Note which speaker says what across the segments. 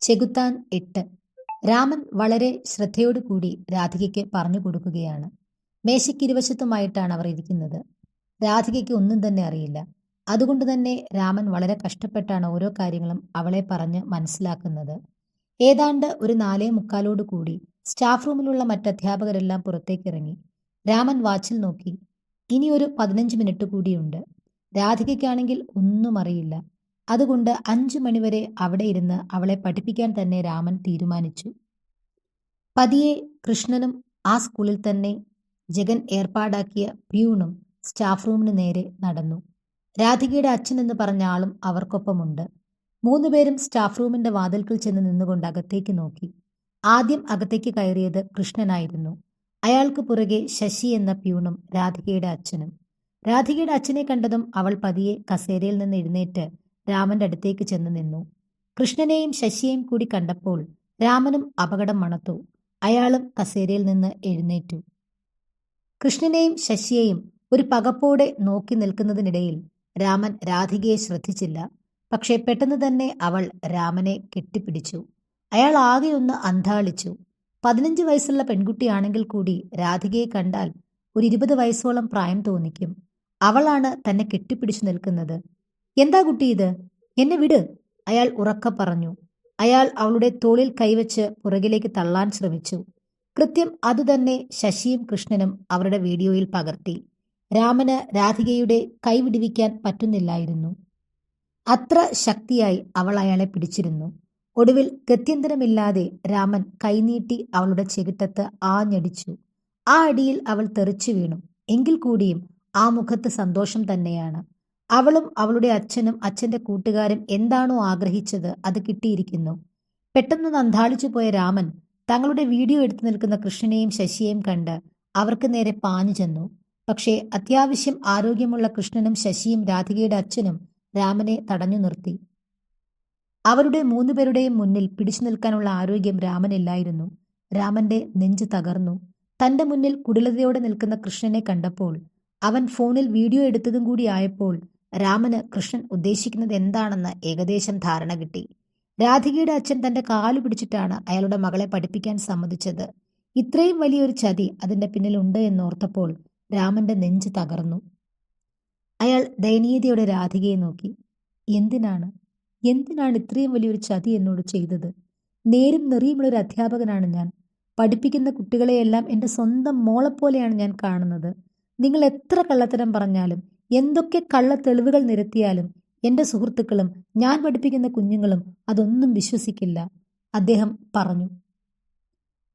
Speaker 1: ചെകുത്താൻ എട്ട്. രാമൻ വളരെ ശ്രദ്ധയോടുകൂടി രാധികയ്ക്ക് പറഞ്ഞു കൊടുക്കുകയാണ്. മേശയ്ക്കിരുവശത്തുമായിട്ടാണ് അവർ ഇരിക്കുന്നത്. രാധികയ്ക്ക് ഒന്നും തന്നെ അറിയില്ല. അതുകൊണ്ട് തന്നെ രാമൻ വളരെ കഷ്ടപ്പെട്ടാണ് ഓരോ കാര്യങ്ങളും അവളെ പറഞ്ഞ് മനസ്സിലാക്കുന്നത്. ഏതാണ്ട് ഒരു നാലേ മുക്കാലോട് കൂടി സ്റ്റാഫ് റൂമിലുള്ള മറ്റധ്യാപകരെല്ലാം പുറത്തേക്കിറങ്ങി. രാമൻ വാച്ചിൽ നോക്കി. ഇനി ഒരു പതിനഞ്ച് മിനിറ്റ് കൂടിയുണ്ട്. രാധികയ്ക്കാണെങ്കിൽ ഒന്നും അറിയില്ല. അതുകൊണ്ട് അഞ്ചു മണിവരെ അവിടെ ഇരുന്ന് അവളെ പഠിപ്പിക്കാൻ തന്നെ രാമൻ തീരുമാനിച്ചു. പതിയെ കൃഷ്ണനും ആ സ്കൂളിൽ തന്നെ ജഗൻ ഏർപ്പാടാക്കിയ പ്യൂണും സ്റ്റാഫ് റൂമിന് നേരെ നടന്നു. രാധികയുടെ അച്ഛൻ എന്ന് പറഞ്ഞ ആളും അവർക്കൊപ്പമുണ്ട്. മൂന്നുപേരും സ്റ്റാഫ് റൂമിന്റെ വാതിൽക്കൽ ചെന്ന് നിന്നുകൊണ്ട് അകത്തേക്ക് നോക്കി. ആദ്യം അകത്തേക്ക് കയറിയത് കൃഷ്ണനായിരുന്നു. അയാൾക്ക് പുറകെ ശശി എന്ന പ്യൂണും രാധികയുടെ അച്ഛനും. രാധികയുടെ അച്ഛനെ കണ്ടതും അവൾ പതിയെ കസേരയിൽ നിന്ന് എഴുന്നേറ്റ് രാമന്റെ അടുത്തേക്ക് ചെന്ന് നിന്നു. കൃഷ്ണനെയും ശശിയെയും കൂടി കണ്ടപ്പോൾ രാമനും അപകടം മണത്തു. അയാളും കസേരയിൽ നിന്ന് എഴുന്നേറ്റു. കൃഷ്ണനെയും ശശിയെയും ഒരു പകപ്പോടെ നോക്കി നിൽക്കുന്നതിനിടയിൽ രാമൻ രാധികയെ ശ്രദ്ധിച്ചില്ല. പക്ഷേ പെട്ടെന്ന് തന്നെ അവൾ രാമനെ കെട്ടിപ്പിടിച്ചു. അയാൾ ആകെ ഒന്ന് അന്താളിച്ചു പതിനഞ്ച് വയസ്സുള്ള പെൺകുട്ടിയാണെങ്കിൽ കൂടി രാധികയെ കണ്ടാൽ ഒരു ഇരുപത് വയസ്സോളം പ്രായം തോന്നിക്കും. അവളാണ് തന്നെ കെട്ടിപ്പിടിച്ചു നിൽക്കുന്നത്. എന്താ കുട്ടി ഇത്? എന്നെ വിട് അയാൾ ഉറക്ക പറഞ്ഞു. അയാൾ അവളുടെ തോളിൽ കൈവച്ച് പുറകിലേക്ക് തള്ളാൻ ശ്രമിച്ചു. കൃത്യം അതുതന്നെ ശശിയും കൃഷ്ണനും അവരുടെ വീഡിയോയിൽ പകർത്തി. രാമന് രാധികയുടെ കൈ വിടുവിക്കാൻ പറ്റുന്നില്ലായിരുന്നു. അത്ര ശക്തിയായി അവൾ അയാളെ പിടിച്ചിരുന്നു. ഒടുവിൽ ഗത്യന്തരമില്ലാതെ രാമൻ കൈനീട്ടി അവളുടെ ചെകിട്ടത്ത് ആഞ്ഞടിച്ചു. ആ അടിയിൽ അവൾ തെറിച്ചു വീണു. എങ്കിൽ കൂടിയും ആ മുഖത്ത് സന്തോഷം തന്നെയാണ്. അവളും അവളുടെ അച്ഛനും അച്ഛന്റെ കൂട്ടുകാരും എന്താണോ ആഗ്രഹിച്ചത് അത് കിട്ടിയിരിക്കുന്നു. പെട്ടെന്ന് നന്താളിച്ചു പോയ രാമൻ തങ്ങളുടെ വീഡിയോ എടുത്തു നിൽക്കുന്ന കൃഷ്ണനെയും ശശിയെയും കണ്ട് അവർക്ക് നേരെ പാഞ്ഞു ചെന്നു. പക്ഷേ അത്യാവശ്യം ആരോഗ്യമുള്ള കൃഷ്ണനും ശശിയും രാധികയുടെ അച്ഛനും രാമനെ തടഞ്ഞു നിർത്തി. അവരുടെ മൂന്നുപേരുടെയും മുന്നിൽ പിടിച്ചു നിൽക്കാനുള്ള ആരോഗ്യം രാമനില്ലായിരുന്നു. രാമന്റെ നെഞ്ചു തകർന്നു. തന്റെ മുന്നിൽ കുടിലതയോടെ നിൽക്കുന്ന കൃഷ്ണനെ കണ്ടപ്പോൾ അവൻ ഫോണിൽ വീഡിയോ എടുത്തതും കൂടി ആയപ്പോൾ രാമന് കൃഷ്ണൻ ഉദ്ദേശിക്കുന്നത് എന്താണെന്ന് ഏകദേശം ധാരണ കിട്ടി. രാധികയുടെ അച്ഛൻ തന്റെ കാലു പിടിച്ചിട്ടാണ് അയാളുടെ മകളെ പഠിപ്പിക്കാൻ സമ്മതിച്ചത്. ഇത്രയും വലിയൊരു ചതി അതിന്റെ പിന്നിലുണ്ട് എന്നോർത്തപ്പോൾ രാമന്റെ നെഞ്ച് തകർന്നു. അയാൾ ദയനീയതയോടെ രാധികയെ നോക്കി. എന്തിനാണ്? എന്തിനാണ് ഇത്രയും വലിയൊരു ചതി എന്നോട് ചെയ്തത്? നേരും നെറിയുമുള്ള ഒരു അധ്യാപകനാണ് ഞാൻ. പഠിപ്പിക്കുന്ന കുട്ടികളെയെല്ലാം എന്റെ സ്വന്തം മോളെപ്പോലെയാണ് ഞാൻ കാണുന്നത്. നിങ്ങൾ എത്ര കള്ളത്തരം പറഞ്ഞാലും എന്തൊക്കെ കള്ള തെളിവുകൾ നിരത്തിയാലും എന്റെ സുഹൃത്തുക്കളും ഞാൻ പഠിപ്പിക്കുന്ന കുഞ്ഞുങ്ങളും അതൊന്നും വിശ്വസിക്കില്ല. അദ്ദേഹം പറഞ്ഞു.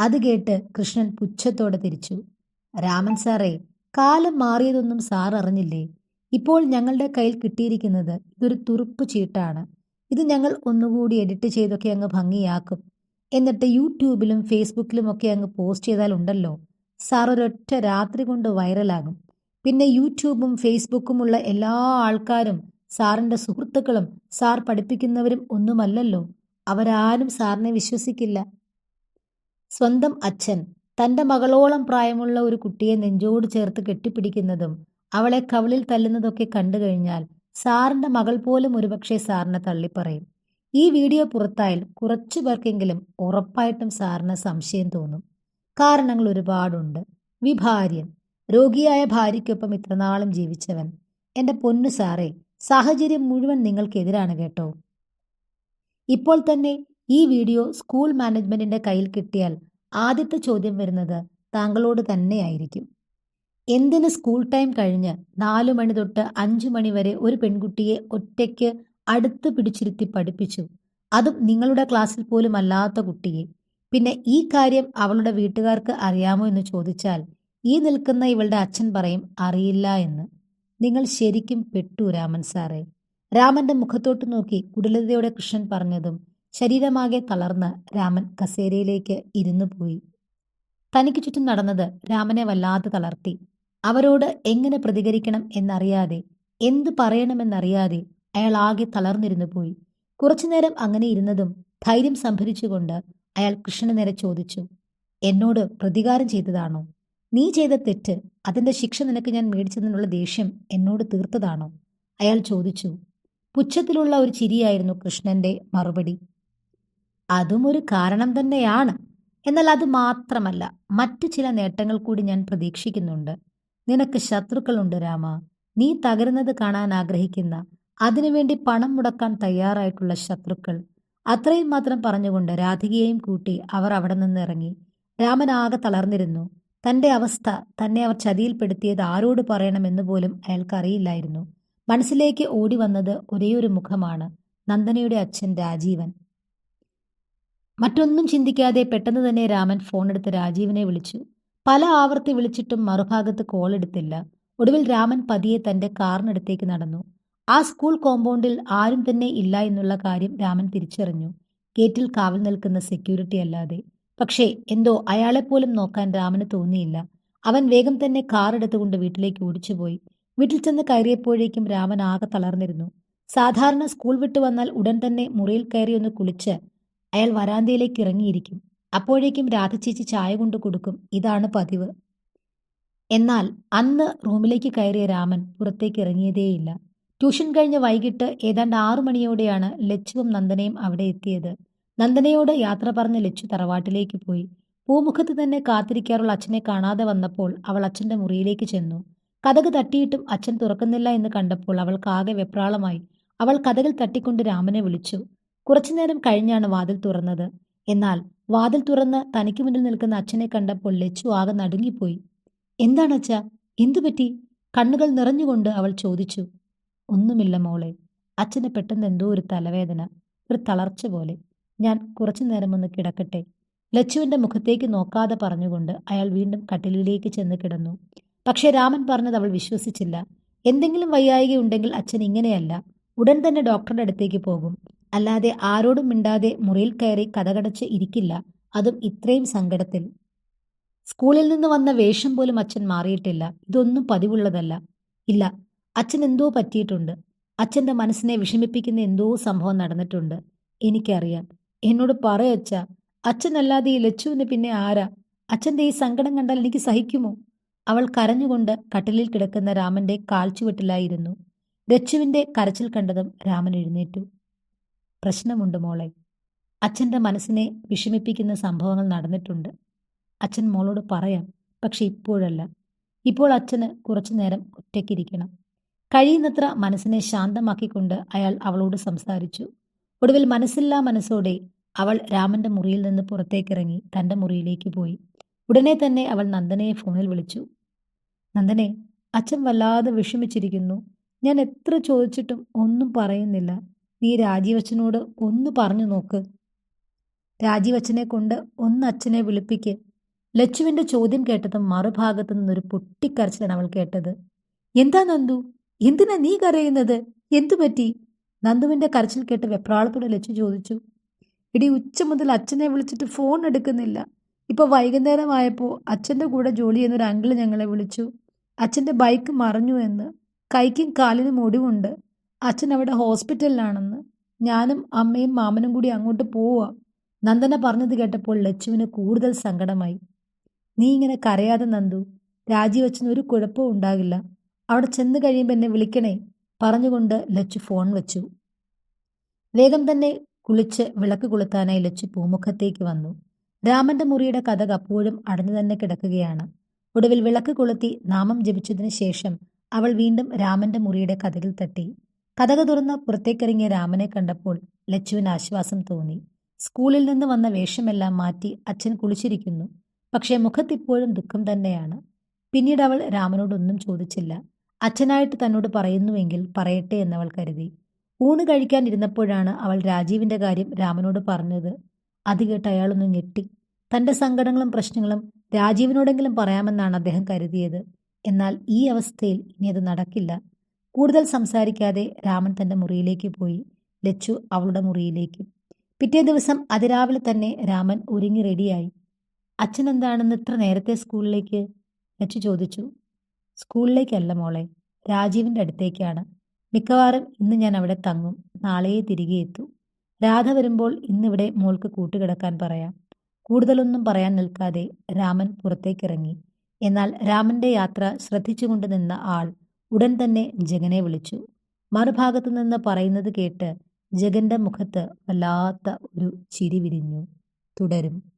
Speaker 1: അത് കേട്ട് കൃഷ്ണൻ പുച്ഛത്തോടെ തിരിച്ചു. രാമൻ സാറേ കാലം മാറിയതൊന്നും സാർ അറിഞ്ഞില്ലേ? ഇപ്പോൾ ഞങ്ങളുടെ കയ്യിൽ കിട്ടിയിരിക്കുന്നത് ഇതൊരു തുറുപ്പ് ചീട്ടാണ്. ഇത് ഞങ്ങൾ ഒന്നുകൂടി എഡിറ്റ് ചെയ്തൊക്കെ അങ്ങ് ഭംഗിയാക്കും. എന്നിട്ട് യൂട്യൂബിലും ഫേസ്ബുക്കിലും ഒക്കെ അങ്ങ് പോസ്റ്റ് ചെയ്താൽ ഉണ്ടല്ലോ? സാർ ഒരൊറ്റ രാത്രി കൊണ്ട് വൈറലാകും. പിന്നെ യൂട്യൂബും ഫേസ്ബുക്കുമുള്ള എല്ലാ ആൾക്കാരും സാറിന്റെ സുഹൃത്തുക്കളും സാർ പഠിപ്പിക്കുന്നവരും ഒന്നുമല്ലല്ലോ. അവരാരും സാറിനെ വിശ്വസിക്കില്ല. സ്വന്തം അച്ഛൻ തന്റെ മകളോളം പ്രായമുള്ള ഒരു കുട്ടിയെ നെഞ്ചോട് ചേർത്ത് കെട്ടിപ്പിടിക്കുന്നതും അവളെ കവളിൽ തല്ലുന്നതൊക്കെ കണ്ടു കഴിഞ്ഞാൽ സാറിന്റെ മകൾ പോലും ഒരുപക്ഷെ സാറിനെ തള്ളിപ്പറയും. ഈ വീഡിയോ പുറത്തായാൽ കുറച്ചു പേർക്കെങ്കിലും ഉറപ്പായിട്ടും സാറിന് സംശയം തോന്നും. കാരണങ്ങൾ ഒരുപാടുണ്ട്. വിഭാര്യൻ രോഗിയായ ഭാര്യയ്ക്കൊപ്പം ഇത്രനാളും ജീവിച്ചവൻ. എന്റെ പൊന്നു സാറേ സാഹചര്യം മുഴുവൻ നിങ്ങൾക്കെതിരാണ് കേട്ടോ. ഇപ്പോൾ തന്നെ ഈ വീഡിയോ സ്കൂൾ മാനേജ്മെന്റിന്റെ കയ്യിൽ കിട്ടിയാൽ ആദ്യത്തെ ചോദ്യം വരുന്നത് താങ്കളോട് തന്നെയായിരിക്കും. എന്തിന് സ്കൂൾ ടൈം കഴിഞ്ഞ് നാലു മണി തൊട്ട് അഞ്ചു മണി വരെ ഒരു പെൺകുട്ടിയെ ഒറ്റയ്ക്ക് അടുത്ത് പിടിച്ചിരുത്തി പഠിപ്പിച്ചു. അതും നിങ്ങളുടെ ക്ലാസ്സിൽ പോലും അല്ലാത്ത കുട്ടിയെ. പിന്നെ ഈ കാര്യം അവളുടെ വീട്ടുകാർക്ക് അറിയാമോ എന്ന് ചോദിച്ചാൽ ഈ നിൽക്കുന്ന ഇവളുടെ അച്ഛൻ പറയും അറിയില്ല എന്ന്. നിങ്ങൾ ശരിക്കും പെട്ടു രാമൻ സാറേ. രാമന്റെ മുഖത്തോട്ട് നോക്കി കുടലതയോടെ കൃഷ്ണൻ പറഞ്ഞതും ശരീരമാകെ തളർന്ന് രാമൻ കസേരയിലേക്ക് ഇരുന്നു പോയി. തനിക്ക് ചുറ്റും നടന്നത് രാമനെ വല്ലാതെ തളർത്തി. അവരോട് എങ്ങനെ പ്രതികരിക്കണം എന്നറിയാതെ എന്തു പറയണമെന്നറിയാതെ അയാൾ ആകെ തളർന്നിരുന്നു പോയി. കുറച്ചുനേരം അങ്ങനെ ഇരുന്നതും ധൈര്യം സംഭരിച്ചുകൊണ്ട് അയാൾ കൃഷ്ണനെ നേരെ ചോദിച്ചു എന്നോട് പ്രതികാരം ചെയ്തതാണോ? നീ ചെയ്ത തെറ്റ് അതിന്റെ ശിക്ഷ നിനക്ക് ഞാൻ മേടിച്ചതിനുള്ള ദേഷ്യം എന്നോട് തീർത്തതാണോ? അയാൾ ചോദിച്ചു. പുച്ഛത്തിലുള്ള ഒരു ചിരിയായിരുന്നു കൃഷ്ണന്റെ മറുപടി. അതും ഒരു കാരണം തന്നെയാണ്. എന്നാൽ അത് മാത്രമല്ല മറ്റു ചില നേട്ടങ്ങൾ കൂടി ഞാൻ പ്രതീക്ഷിക്കുന്നുണ്ട്. നിനക്ക് ശത്രുക്കളുണ്ട് രാമ. നീ തകരുന്നത് കാണാൻ ആഗ്രഹിക്കുന്ന അതിനുവേണ്ടി പണം മുടക്കാൻ തയ്യാറായിട്ടുള്ള ശത്രുക്കൾ. അത്രയും മാത്രം പറഞ്ഞുകൊണ്ട് രാധികയെയും കൂട്ടി അവർ അവിടെ നിന്ന് ഇറങ്ങി. രാമൻ ആകെ തളർന്നിരുന്നു. തന്റെ അവസ്ഥ തന്നെ അവർ ചതിയിൽപ്പെടുത്തിയത് ആരോട് പറയണമെന്ന് പോലും അയാൾക്കറിയില്ലായിരുന്നു. മനസ്സിലേക്ക് ഓടി വന്നത് ഒരേയൊരു മുഖമാണ് നന്ദനയുടെ അച്ഛൻ രാജീവൻ. മറ്റൊന്നും ചിന്തിക്കാതെ പെട്ടെന്ന് തന്നെ രാമൻ ഫോണെടുത്ത് രാജീവനെ വിളിച്ചു. പല ആവർത്തി വിളിച്ചിട്ടും മറുഭാഗത്ത് കോൾ എടുത്തില്ല. ഒടുവിൽ രാമൻ പതിയെ തന്റെ കാറിനടുത്തേക്ക് നടന്നു. ആ സ്കൂൾ കോമ്പൗണ്ടിൽ ആരും തന്നെ ഇല്ല എന്നുള്ള കാര്യം രാമൻ തിരിച്ചറിഞ്ഞു. ഗേറ്റിൽ കാവൽ നിൽക്കുന്ന സെക്യൂരിറ്റി അല്ലാതെ. പക്ഷേ എന്തോ അയാളെപ്പോലും നോക്കാൻ രാമന് തോന്നിയില്ല. അവൻ വേഗം തന്നെ കാർ എടുത്തുകൊണ്ട് വീട്ടിലേക്ക് ഓടിച്ചുപോയി. വീട്ടിൽ ചെന്ന് കയറിയപ്പോഴേക്കും രാമൻ ആകെ തളർന്നിരുന്നു. സാധാരണ സ്കൂൾ വിട്ടു വന്നാൽ ഉടൻ തന്നെ മുറിയിൽ കയറി ഒന്ന് കുളിച്ച് അയാൾ വരാന്തയിലേക്ക് ഇറങ്ങിയിരിക്കും. അപ്പോഴേക്കും രാധച്ചേച്ചി ചായ കൊണ്ട് കൊടുക്കും ഇതാണ് പതിവ്. എന്നാൽ അന്ന് റൂമിലേക്ക് കയറിയ രാമൻ പുറത്തേക്ക് ഇറങ്ങിയതേയില്ല. ട്യൂഷൻ കഴിഞ്ഞ് വൈകിട്ട് ഏതാണ്ട് ആറു മണിയോടെയാണ് ലച്ചുവും നന്ദനയും അവിടെ എത്തിയത്. നന്ദനയോട് യാത്ര പറഞ്ഞ ലച്ചു തറവാട്ടിലേക്ക് പോയി. പൂമുഖത്ത് തന്നെ കാത്തിരിക്കാറുള്ള അച്ഛനെ കാണാതെ വന്നപ്പോൾ അവൾ അച്ഛന്റെ മുറിയിലേക്ക് ചെന്നു. കഥക് തട്ടിയിട്ടും അച്ഛൻ തുറക്കുന്നില്ല എന്ന് കണ്ടപ്പോൾ അവൾക്കാകെ വെപ്രാളമായി. അവൾ കഥകൾ തട്ടിക്കൊണ്ട് രാമനെ വിളിച്ചു. കുറച്ചുനേരം കഴിഞ്ഞാണ് വാതിൽ തുറന്നത്. എന്നാൽ വാതിൽ തുറന്ന് തനിക്ക് മുന്നിൽ നിൽക്കുന്ന അച്ഛനെ കണ്ടപ്പോൾ ലച്ചു ആകെ നടുങ്ങിപ്പോയി. എന്താണ് അച്ഛ? എന്തു പറ്റി? കണ്ണുകൾ നിറഞ്ഞുകൊണ്ട് അവൾ ചോദിച്ചു. ഒന്നുമില്ല മോളെ. അച്ഛന് പെട്ടെന്ന് എന്തോ ഒരു തലവേദന. ഒരു തളർച്ച പോലെ. ഞാൻ കുറച്ചു നേരം ഒന്ന് കിടക്കട്ടെ. ലച്ചുവിന്റെ മുഖത്തേക്ക് നോക്കാതെ പറഞ്ഞുകൊണ്ട് അയാൾ വീണ്ടും കട്ടിലിലേക്ക് ചെന്ന് കിടന്നു. പക്ഷേ രാമൻ പറഞ്ഞത് അവൾ വിശ്വസിച്ചില്ല. എന്തെങ്കിലും വയ്യായിക ഉണ്ടെങ്കിൽ അച്ഛൻ ഇങ്ങനെയല്ല. ഉടൻ തന്നെ ഡോക്ടറുടെ അടുത്തേക്ക് പോകും. അല്ലാതെ ആരോടും മിണ്ടാതെ മുറിയിൽ കയറി കഥകടച്ച് ഇരിക്കില്ല. അതും ഇത്രയും സങ്കടത്തിൽ. സ്കൂളിൽ നിന്ന് വന്ന വേഷം പോലും അച്ഛൻ മാറിയിട്ടില്ല. ഇതൊന്നും പതിവുള്ളതല്ല. ഇല്ല അച്ഛൻ എന്തോ പറ്റിയിട്ടുണ്ട്. അച്ഛന്റെ മനസ്സിനെ വിഷമിപ്പിക്കുന്ന എന്തോ സംഭവം നടന്നിട്ടുണ്ട്. എനിക്കറിയാം. എന്നോട് പറയച്ച അച്ഛനല്ലാതെ ഈ ലച്ചുവിന് പിന്നെ ആരാ? അച്ഛന്റെ ഈ സങ്കടം കണ്ടാൽ എനിക്ക് സഹിക്കുമോ? അവൾ കരഞ്ഞുകൊണ്ട് കട്ടിലിൽ കിടക്കുന്ന രാമന്റെ കാൽച്ചുവെട്ടിലായിരുന്നു ലച്ചുവിന്റെ കരച്ചിൽ കണ്ടതും രാമൻ എഴുന്നേറ്റു. പ്രശ്നമുണ്ട് മോളെ. അച്ഛന്റെ മനസ്സിനെ വിഷമിപ്പിക്കുന്ന സംഭവങ്ങൾ നടന്നിട്ടുണ്ട്. അച്ഛൻ മോളോട് പറയാം പക്ഷെ ഇപ്പോഴല്ല. ഇപ്പോൾ അച്ഛന് കുറച്ചു നേരം ഒറ്റയ്ക്കിരിക്കണം. കഴിയുന്നത്ര മനസ്സിനെ ശാന്തമാക്കിക്കൊണ്ട് അയാൾ അവളോട് സംസാരിച്ചു. ഒടുവിൽ മനസ്സില്ലാ മനസ്സോടെ അവൾ രാമന്റെ മുറിയിൽ നിന്ന് പുറത്തേക്കിറങ്ങി തന്റെ മുറിയിലേക്ക് പോയി. ഉടനെ തന്നെ അവൾ നന്ദനയെ ഫോണിൽ വിളിച്ചു. നന്ദനെ അച്ഛൻ വല്ലാതെ വിഷമിച്ചിരിക്കുന്നു. ഞാൻ എത്ര ചോദിച്ചിട്ടും ഒന്നും പറയുന്നില്ല. നീ രാജീവച്ചനോട് ഒന്ന് പറഞ്ഞു നോക്ക്. രാജീവച്ചനെ കൊണ്ട് ഒന്ന് അച്ഛനെ വിളിപ്പിക്ക്. ലച്ചുവിന്റെ ചോദ്യം കേട്ടതും മറുഭാഗത്തു നിന്നൊരു പൊട്ടിക്കരച്ചിലാണ് അവൾ കേട്ടത്. എന്താ നന്ദു? എന്തിനാ നീ കരയുന്നത്? എന്തു പറ്റി നന്ദുവിന്റെ കരച്ചിൽ കേട്ട് വെപ്രാളത്തോടെ ലച്ചു ചോദിച്ചു. ഇടി ഉച്ച മുതൽ അച്ഛനെ വിളിച്ചിട്ട് ഫോൺ എടുക്കുന്നില്ല. ഇപ്പൊ വൈകുന്നേരമായപ്പോൾ അച്ഛന്റെ കൂടെ ജോലി ചെയ്യുന്ന ഒരു അങ്കിൾ ഞങ്ങളെ വിളിച്ചു. അച്ഛന്റെ ബൈക്ക് മറിഞ്ഞു എന്ന്. കൈക്കും കാലിനും ഒടിവുണ്ട്. അച്ഛൻ അവിടെ ഹോസ്പിറ്റലിലാണെന്ന് ഞാനും അമ്മയും മാമനും കൂടി അങ്ങോട്ട് പോവുക നന്ദന പറഞ്ഞത് കേട്ടപ്പോൾ ലച്ചുവിന് കൂടുതൽ സങ്കടമായി. നീ ഇങ്ങനെ കരയാതെ നന്ദു. രാജിവച്ചന് ഒരു കുഴപ്പവും ഉണ്ടാകില്ല. അവിടെ ചെന്ന് കഴിയുമ്പോൾ എന്നെ വിളിക്കണേ പറഞ്ഞുകൊണ്ട് ലച്ചു ഫോൺ വെച്ചു. വേഗം തന്നെ കുളിച്ച് വിളക്ക് കൊളുത്താനായി ലച്ചു പൂമുഖത്തേക്ക് വന്നു. രാമന്റെ മുറിയുടെ കഥക് അപ്പോഴും അടഞ്ഞു തന്നെ കിടക്കുകയാണ്. ഒടുവിൽ വിളക്ക് കൊളുത്തി നാമം ജപിച്ചതിന് ശേഷം അവൾ വീണ്ടും രാമന്റെ മുറിയുടെ കഥകിൽ തട്ടി. കഥക തുറന്ന് പുറത്തേക്കിറങ്ങിയ രാമനെ കണ്ടപ്പോൾ ലച്ചുവിന് ആശ്വാസം തോന്നി. സ്കൂളിൽ നിന്ന് വന്ന വേഷമെല്ലാം മാറ്റി അച്ഛൻ കുളിച്ചിരിക്കുന്നു. പക്ഷേ മുഖത്തിപ്പോഴും ദുഃഖം തന്നെയാണ്. പിന്നീട് അവൾ രാമനോടൊന്നും ചോദിച്ചില്ല. അച്ഛനായിട്ട് തന്നോട് പറയുന്നുവെങ്കിൽ പറയട്ടെ എന്നവൾ കരുതി. ഊണ് കഴിക്കാനിരുന്നപ്പോഴാണ് അവൾ രാജീവിന്റെ കാര്യം രാമനോട് പറഞ്ഞത്. അത് കേട്ട് അയാളൊന്ന് ഞെട്ടി. തന്റെ സങ്കടങ്ങളും പ്രശ്നങ്ങളും രാജീവിനോടെങ്കിലും പറയാമെന്നാണ് അദ്ദേഹം കരുതിയത്. എന്നാൽ ഈ അവസ്ഥയിൽ ഇനി അത് നടക്കില്ല. കൂടുതൽ സംസാരിക്കാതെ രാമൻ തന്റെ മുറിയിലേക്ക് പോയി. ലച്ചു അവളുടെ മുറിയിലേക്ക്. പിറ്റേ ദിവസം അതിരാവിലെ തന്നെ രാമൻ ഒരുങ്ങി റെഡിയായി. അച്ഛൻ എന്താണെന്ന് ഇത്ര നേരത്തെ സ്കൂളിലേക്ക്? ലച്ചു ചോദിച്ചു. സ്കൂളിലേക്കല്ല മോളെ. രാജീവിന്റെ അടുത്തേക്കാണ്. മിക്കവാറും ഇന്ന് ഞാൻ അവിടെ തങ്ങും. നാളെയേ തിരികെ എത്തൂ. രാധ വരുമ്പോൾ ഇന്നിവിടെ മോൾക്ക് കൂട്ടുകിടക്കാൻ പറയാം. കൂടുതലൊന്നും പറയാൻ നിൽക്കാതെ രാമൻ പുറത്തേക്കിറങ്ങി. എന്നാൽ രാമന്റെ യാത്ര ശ്രദ്ധിച്ചുകൊണ്ട് നിന്ന ആൾ ഉടൻ തന്നെ ജഗനെ വിളിച്ചു. മറുഭാഗത്തു നിന്ന് പറയുന്നത് കേട്ട് ജഗന്റെ മുഖത്ത് വല്ലാത്ത ഒരു ചിരി വിരിഞ്ഞു. തുടരും.